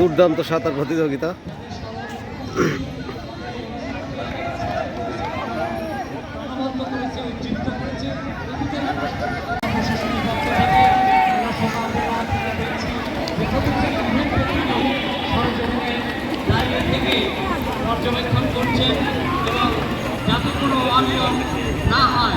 দুর্দান্ত সাঁতার প্রতিযোগিতা। পর্যবেক্ষণ করছেন এবং যাতে কোনো অনিয়ম না হয়।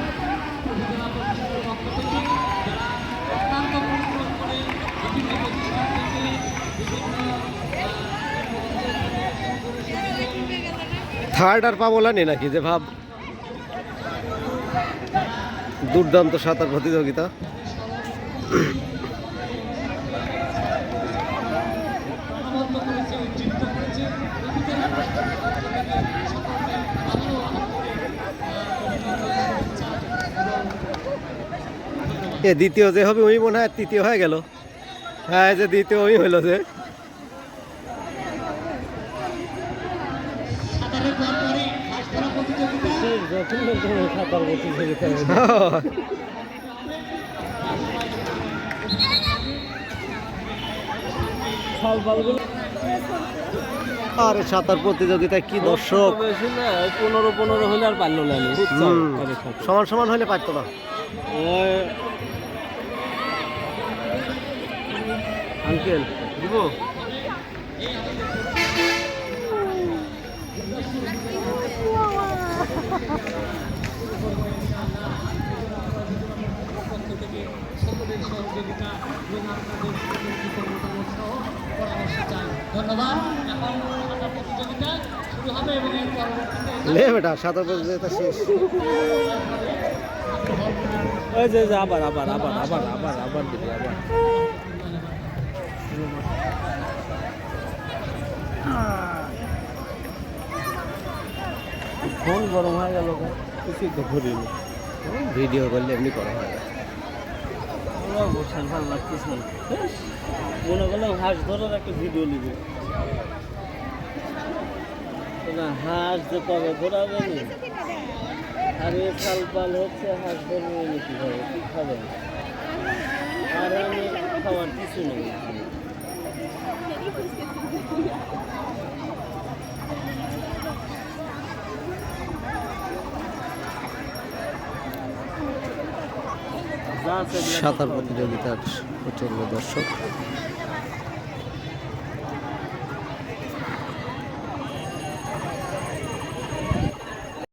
থার্ড আর পাবো না নাকি? যে ভাব, দুর্দান্ত সাঁতার প্রতিযোগিতা। এ দ্বিতীয় যে হবে, ওই মনে হয় তৃতীয় হয়ে গেল। হ্যাঁ যে দ্বিতীয় ওই হইল যে। আরে সাঁতার প্রতিযোগিতায় কি দর্শক? পনেরো পনেরো হলে আর পারল না সমান সমান হলে পারতো না। আঙ্কেল, দিব? ধন্যবাদ। এখন সাঁতার প্রতিযোগিতা শুরু হবে এবং এর পরবর্তীতে লে বেটা সাঁতার প্রতিযোগিতা শেষ। ওই যে আবার আবার আবার আবার আবার আবার দিবি আবার। ফোন গরম হয়ে গেল কিছুই তো ঘুরিল ভিডিও করলে এমনি করা হয় না। বসার ভালো লাগতেছে মনে করলাম হাঁস ধরার একটা ভিডিও নিবে। না, হাঁস যে কবে ধরা যাবে আর এ সাল পাল হচ্ছে হাঁস ধরবে নাকি কীভাবে? কী খাবেন আর আমি খাওয়ার কিছু নেই। সাঁতার প্রতিযোগিতার প্রচণ্ড দর্শক।